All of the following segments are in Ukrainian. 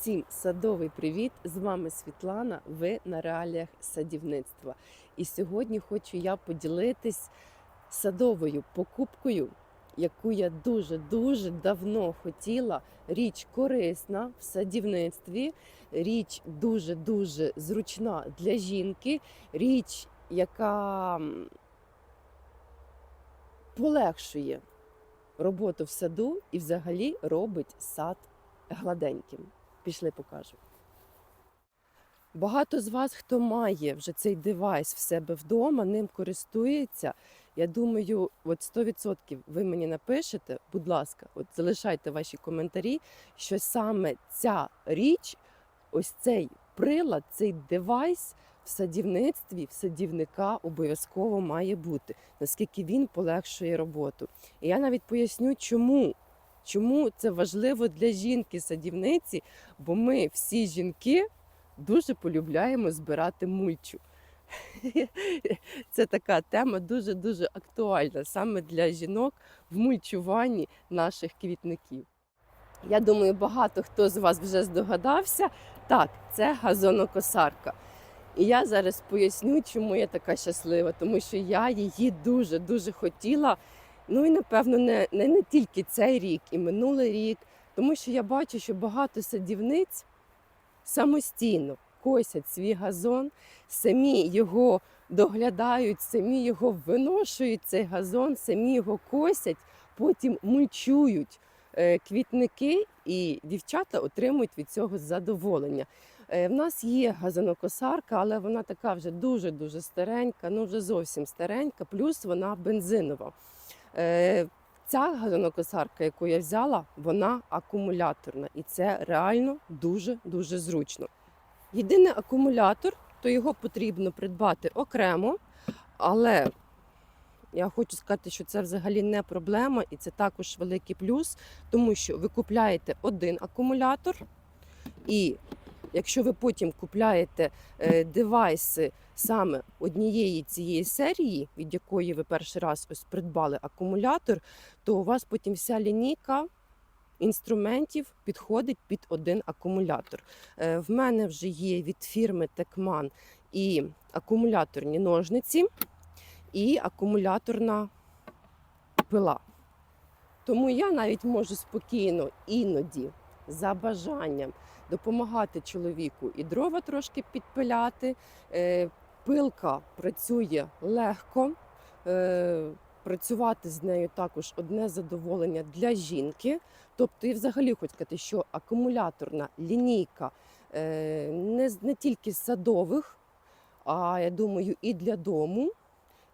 Всім садовий привіт! З вами Світлана. Ви на реаліях садівництва. І сьогодні хочу я поділитись садовою покупкою, яку я дуже-дуже давно хотіла. Річ корисна в садівництві, річ дуже-дуже зручна для жінки, річ, яка полегшує роботу в саду і взагалі робить сад гладеньким. Пішли покажу. Багато з вас, хто має вже цей девайс в себе вдома, ним користується. Я думаю, от 100% ви мені напишете, будь ласка, от залишайте ваші коментарі, що саме ця річ, ось цей прилад, цей девайс в садівництві, в садівника обов'язково має бути, наскільки він полегшує роботу. І я навіть поясню, чому. Чому це важливо для жінки-садівниці? Бо ми всі жінки дуже полюбляємо збирати мульчу. Це така тема дуже-дуже актуальна саме для жінок в мульчуванні наших квітників. Я думаю, багато хто з вас вже здогадався. Так, це газонокосарка. І я зараз поясню, чому я така щаслива, тому що я її дуже-дуже хотіла. Ну і напевно не, не, не тільки цей рік, і минулий рік, тому що я бачу, що багато садівниць самостійно косять свій газон, самі його доглядають, самі його виношують, цей газон, самі його косять, потім мульчують е, квітники, і дівчата отримують від цього задоволення. Е, В нас є газонокосарка, але вона така вже дуже-дуже старенька, ну вже зовсім старенька, плюс вона бензинова. Е, Ця газонокосарка, яку я взяла, вона акумуляторна, і це реально дуже-дуже зручно. Єдиний акумулятор, то його потрібно придбати окремо, але я хочу сказати, що це взагалі не проблема, і це також великий плюс, тому що ви купляєте один акумулятор, і якщо ви потім купляєте е, девайси саме однієї цієї серії, від якої ви перший раз ось придбали акумулятор, то у вас потім вся лінійка інструментів підходить під один акумулятор. Е, В мене вже є від фірми Текман і акумуляторні ножниці, і акумуляторна пила. Тому я навіть можу спокійно іноді за бажанням допомагати чоловіку і дрова трошки підпиляти. Е, Пилка працює легко. е, Працювати з нею також одне задоволення для жінки. Тобто, і взагалі хочу сказати, що акумуляторна лінійка е, не, не тільки садових, а я думаю, і для дому,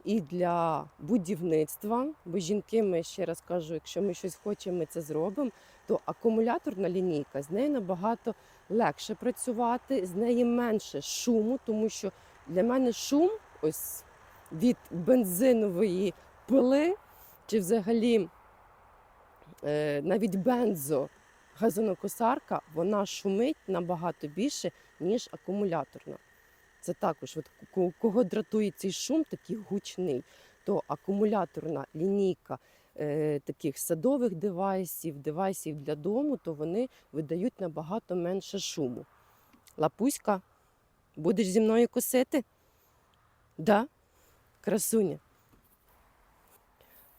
і для будівництва. Бо жінки, ми ще раз кажу, якщо ми щось хочемо, ми це зробимо, то акумуляторна лінійка з нею набагато легше працювати, з неї менше шуму, тому що для мене шум ось від бензинової пили, чи взагалі е, навіть бензо газонокосарка, вона шумить набагато більше, ніж акумуляторна. Це також, от кого дратує цей шум, такий гучний, то акумуляторна лінійка е, таких садових девайсів, девайсів для дому, то вони видають набагато менше шуму. Лапуська, будеш зі мною косити? Да? Красуня.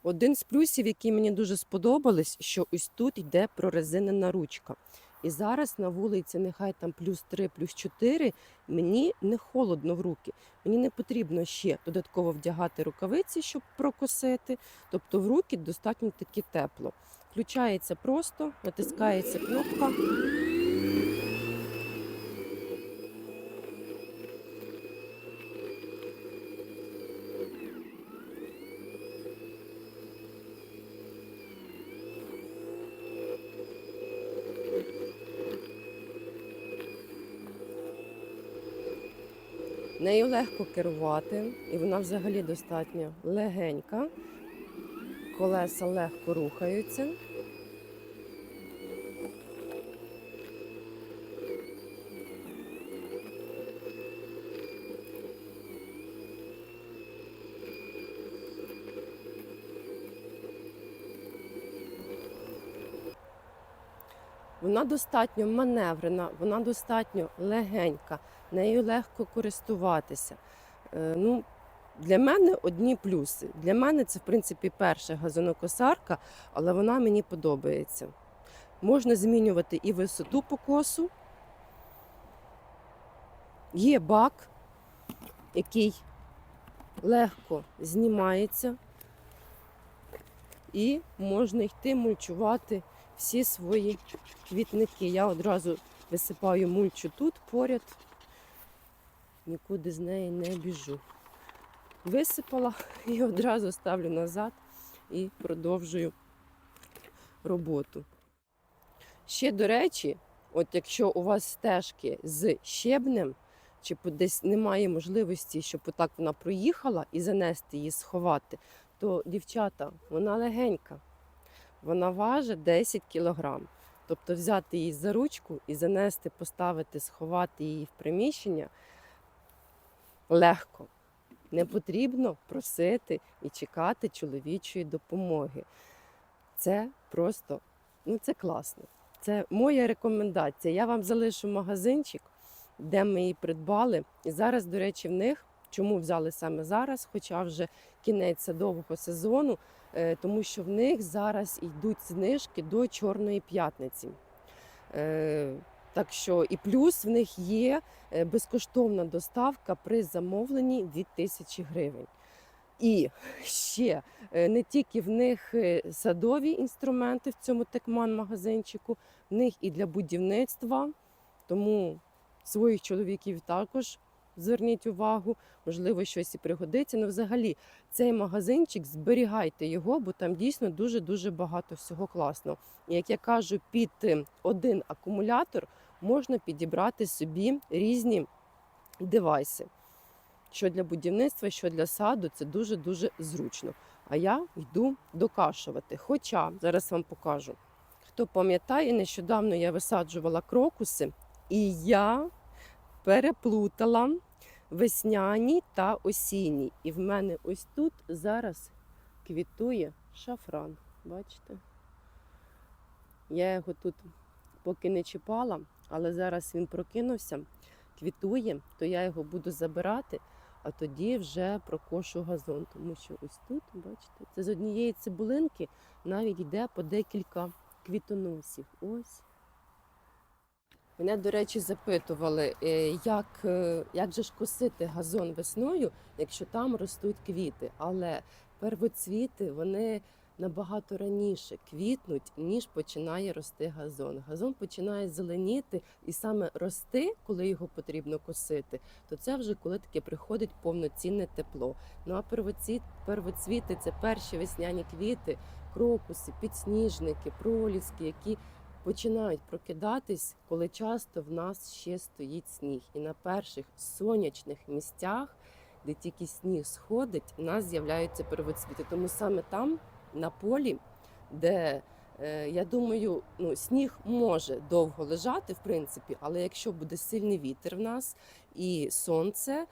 Один з плюсів, які мені дуже сподобались, що ось тут йде прорезинена ручка. І зараз на вулиці, нехай там плюс 3, плюс 4, мені не холодно в руки. Мені не потрібно ще додатково вдягати рукавиці, щоб прокосити. Тобто в руки достатньо таки тепло. Включається просто, натискається кнопка. Нею легко керувати, і вона взагалі достатньо легенька. Колеса легко рухаються. Вона достатньо маневрена, вона достатньо легенька, нею легко користуватися. Е, Ну, для мене одні плюси. Для мене це, в принципі, перша газонокосарка, але вона мені подобається. Можна змінювати і висоту покосу. Є бак, який легко знімається, і можна йти мульчувати всі свої квітники. Я одразу висипаю мульчу тут поряд, нікуди з неї не біжу. Висипала і одразу ставлю назад і продовжую роботу. Ще, до речі, от якщо у вас стежки з щебнем, чи десь немає можливості, щоб отак вона проїхала і занести її сховати, то дівчата, вона легенька. Вона важить 10 кілограм. Тобто взяти її за ручку і занести, поставити, сховати її в приміщення легко. Не потрібно просити і чекати чоловічої допомоги. Це просто ну це класно. Це моя рекомендація. Я вам залишу магазинчик, де ми її придбали. І зараз, до речі, в них чому взяли саме зараз, хоча вже кінець садового сезону, тому що в них зараз йдуть знижки до Чорної п'ятниці. Е, Так що і плюс в них є е, безкоштовна доставка при замовленні від тисячі гривень. І ще е, не тільки в них е, садові інструменти в цьому текман-магазинчику, в них і для будівництва. Тому своїх чоловіків також зверніть увагу, можливо, щось і пригодиться. Ну, взагалі, цей магазинчик зберігайте його, бо там дійсно дуже-дуже багато всього класного. І як я кажу, під е, один акумулятор можна підібрати собі різні девайси. Що для будівництва, що для саду, це дуже-дуже зручно. А я йду докашувати. Хоча зараз вам покажу. Хто пам'ятає, нещодавно я висаджувала крокуси, і я переплутала весняні та осінні. І в мене ось тут зараз квітує шафран. Бачите? Я його тут поки не чіпала, але зараз він прокинувся, квітує, то я його буду забирати, а тоді вже прокошу газон. Тому що ось тут, бачите, це з однієї цибулинки навіть йде по декілька квітоносів. Ось. Мене, до речі, запитували, е, як, е, як же ж косити газон весною, якщо там ростуть квіти. Але первоцвіти вони набагато раніше квітнуть, ніж починає рости газон. Газон починає зеленіти і саме рости, коли його потрібно косити, то це вже коли таке приходить повноцінне тепло. Ну а первоцвіт, первоцвіти це перші весняні квіти, крокуси, підсніжники, проліски, які починають прокидатись, коли часто в нас ще стоїть сніг. І на перших сонячних місцях, де тільки сніг сходить, у нас з'являються первоцвіти. Тому саме там, на полі, де е, я думаю, ну сніг може довго лежати, в принципі, але якщо буде сильний вітер в нас і сонце,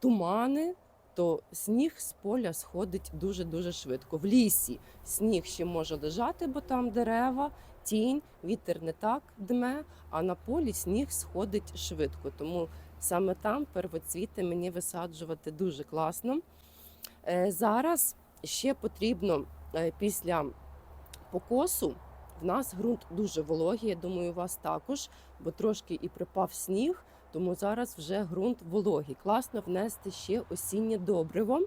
тумани. То сніг з поля сходить дуже дуже швидко. В лісі сніг ще може лежати, бо там дерева, тінь, вітер не так дме, а на полі сніг сходить швидко. Тому саме там первоцвіти мені висаджувати дуже класно. Е, Зараз ще потрібно е, після покосу. В нас ґрунт дуже вологий, я думаю, у вас також, бо трошки і припав сніг, тому зараз вже ґрунт вологий. Класно внести ще осіннє добриво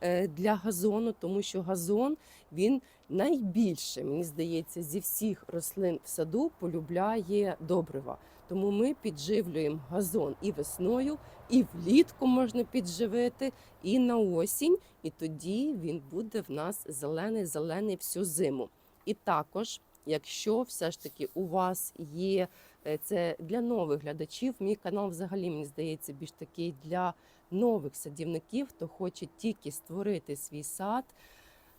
е, для газону, тому що газон він найбільше, мені здається, зі всіх рослин в саду полюбляє добрива. Тому ми підживлюємо газон і весною, і влітку можна підживити, і на осінь. І тоді він буде в нас зелений-зелений всю зиму. І також, якщо все ж таки у вас є це для нових глядачів, мій канал взагалі мені здається більш такий для нових садівників, хто хоче тільки створити свій сад.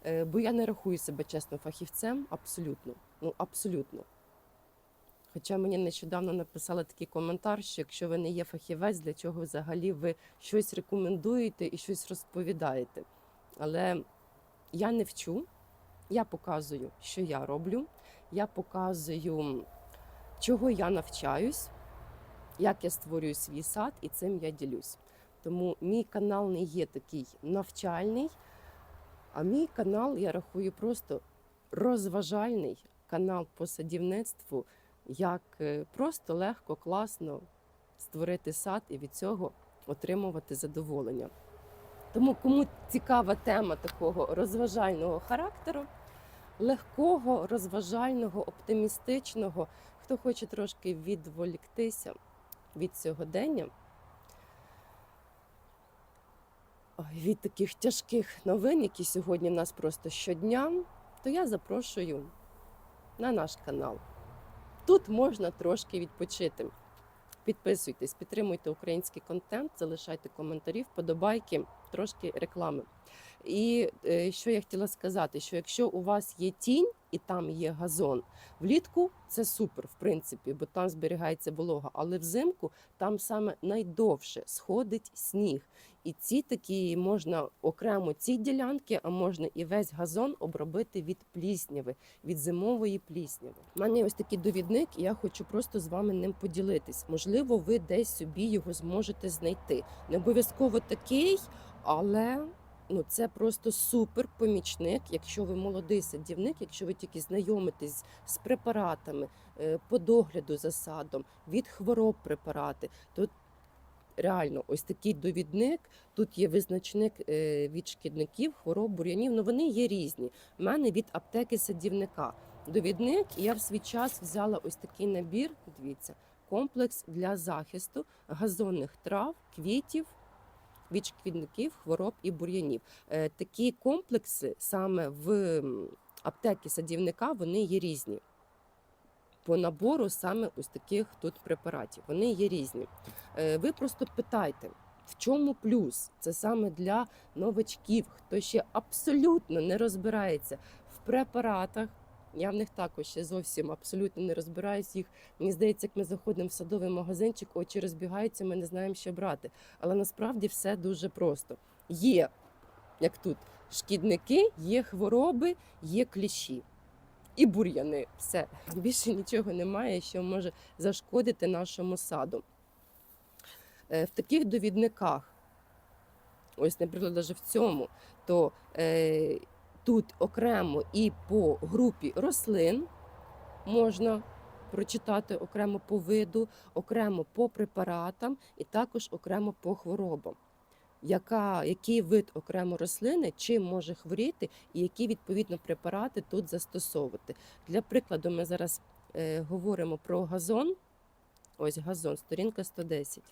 Е, Бо я не рахую себе чесно фахівцем, абсолютно. Ну абсолютно. Хоча мені нещодавно написали такий коментар, що якщо ви не є фахівець, для чого взагалі ви щось рекомендуєте і щось розповідаєте. Але я не вчу, я показую, що я роблю. Я показую, чого я навчаюсь, як я створюю свій сад, і цим я ділюсь. Тому мій канал не є такий навчальний, а мій канал я рахую просто розважальний канал по садівництву, як е, просто легко, класно створити сад і від цього отримувати задоволення. Тому, кому цікава тема такого розважального характеру, легкого, розважального, оптимістичного, хто хоче трошки відволіктися від сьогодення, від таких тяжких новин, які сьогодні в нас просто щодня, то я запрошую на наш канал. Тут можна трошки відпочити. Підписуйтесь, підтримуйте український контент, залишайте коментарі, вподобайки, трошки реклами. І е, що я хотіла сказати, що якщо у вас є тінь і там є газон, влітку це супер, в принципі, бо там зберігається волога, але взимку там саме найдовше сходить сніг. І ці такі можна окремо ці ділянки, а можна і весь газон обробити від плісняви, від зимової плісняви. У мене ось такий довідник, і я хочу просто з вами ним поділитись. Можливо, ви десь собі його зможете знайти. Не обов'язково такий, але ну це просто супер помічник, якщо ви молодий садівник, якщо ви тільки знайомитесь з препаратами е, по догляду за садом, від хвороб препарати, то реально ось такий довідник. Тут є визначник е, від шкідників, хвороб, бур'янів. Ну вони є різні. У мене від аптеки садівника. Довідник, я в свій час взяла ось такий набір. Дивіться, комплекс для захисту газонних трав, квітів. Від шкідників, хвороб і бур'янів. Е, Такі комплекси саме в аптеки садівника вони є різні. По набору саме ось таких тут препаратів. Вони є різні. Е, Ви просто питайте, в чому плюс? Це саме для новачків, хто ще абсолютно не розбирається в препаратах. Я в них також ще зовсім абсолютно не розбираюсь їх. Мені здається, як ми заходимо в садовий магазинчик, очі розбігаються, ми не знаємо, що брати. Але насправді все дуже просто. Є, як тут, шкідники, є хвороби, є кліщі. І бур'яни. Все. Більше нічого немає, що може зашкодити нашому саду. Е, В таких довідниках, ось, наприклад, навіть в цьому, то е, тут окремо і по групі рослин можна прочитати окремо по виду, окремо по препаратам і також окремо по хворобам. Яка, який вид окремо рослини, чим може хворіти, і які відповідно препарати тут застосовувати. Для прикладу, ми зараз е, говоримо про газон. Ось газон, сторінка 110.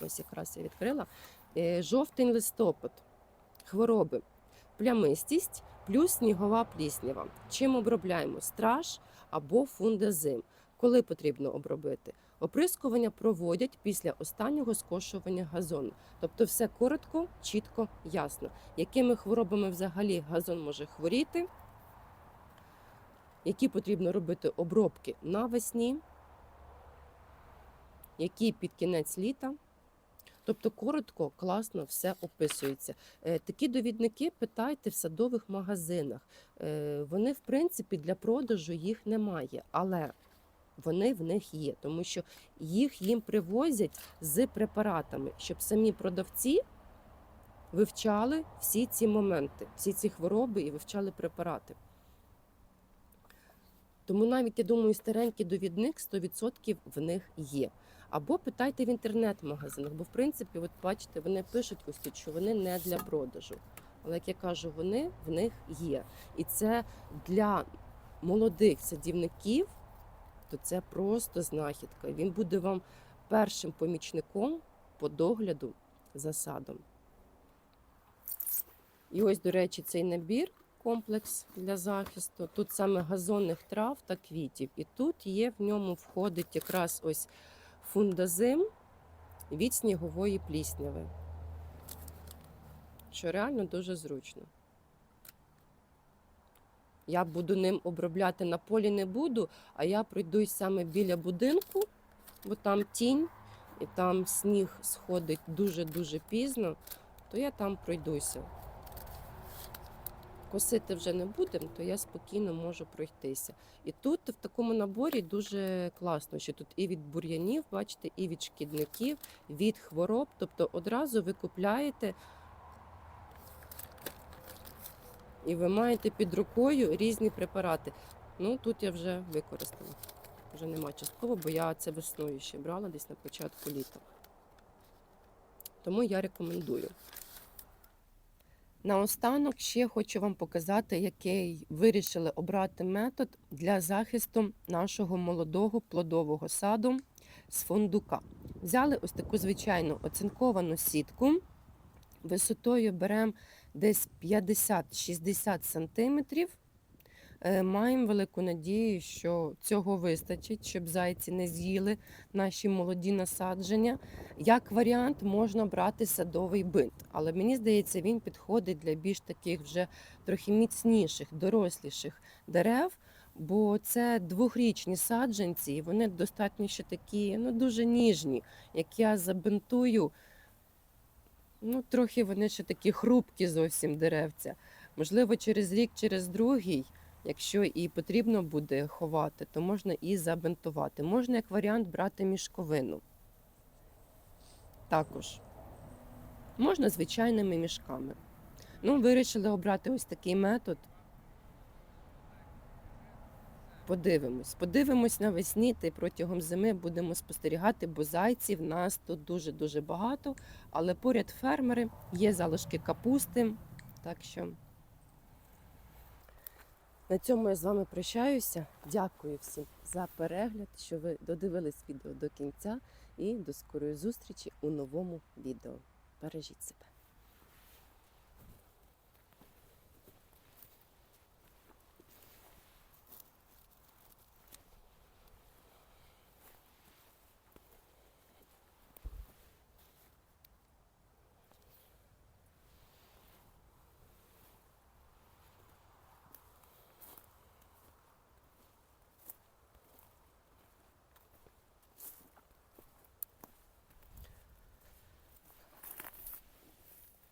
Ось якраз я відкрила. Е, жовтень листопад, хвороби, плямистість плюс снігова пліснява. Чим обробляємо? Страж або фундазим. Коли потрібно обробити? Оприскування проводять після останнього скошування газону. Тобто все коротко, чітко, ясно. Якими хворобами взагалі газон може хворіти? Які потрібно робити обробки навесні, які під кінець літа. Тобто коротко, класно все описується. Е, Такі довідники питайте в садових магазинах. Е, Вони, в принципі, для продажу їх немає, але вони в них є, тому що їх їм привозять з препаратами, щоб самі продавці вивчали всі ці моменти, всі ці хвороби і вивчали препарати. Тому навіть я думаю, старенький довідник 100% в них є. Або питайте в інтернет-магазинах, бо в принципі, от бачите, вони пишуть ось тут, що вони не для продажу. Але як я кажу, вони в них є. І це для молодих садівників, то це просто знахідка. Він буде вам першим помічником по догляду за садом. І ось, до речі, цей набір комплекс для захисту. Тут саме газонних трав та квітів. І тут є в ньому входить якраз ось фундазим від снігової плісняви. Що реально дуже зручно. Я буду ним обробляти на полі не буду, а я пройдусь саме біля будинку, бо там тінь і там сніг сходить дуже-дуже пізно, то я там пройдуся. Косити вже не будемо, то я спокійно можу пройтися. І тут в такому наборі дуже класно, що тут і від бур'янів, бачите, і від шкідників, від хвороб. Тобто одразу ви купляєте і ви маєте під рукою різні препарати. Ну тут я вже використала. Вже нема частково, бо я це весною ще брала десь на початку літа. Тому я рекомендую. Наостанок ще хочу вам показати, який вирішили обрати метод для захисту нашого молодого плодового саду з фундука. Взяли ось таку звичайну оцинковану сітку. Висотою беремо десь 50-60 сантиметрів. Е, Маємо велику надію, що цього вистачить, щоб зайці не з'їли наші молоді насадження. Як варіант, можна брати садовий бинт, але мені здається, він підходить для більш таких вже трохи міцніших, доросліших дерев. Бо це двохрічні саджанці, і вони достатньо ще такі, ну дуже ніжні. Як я забинтую, ну трохи вони ще такі хрупкі зовсім деревця. Можливо, через рік, через другий, якщо і потрібно буде ховати, то можна і забинтувати. Можна як варіант брати мішковину. Також можна звичайними мішками. Ну, вирішили обрати ось такий метод. Подивимось. Подивимось навесні та й протягом зими будемо спостерігати, бо зайців нас тут дуже-дуже багато. Але поряд фермери є залишки капусти. Так що на цьому я з вами прощаюся. Дякую всім за перегляд, що ви додивились відео до кінця. І до скорої зустрічі у новому відео. Бережіть себе.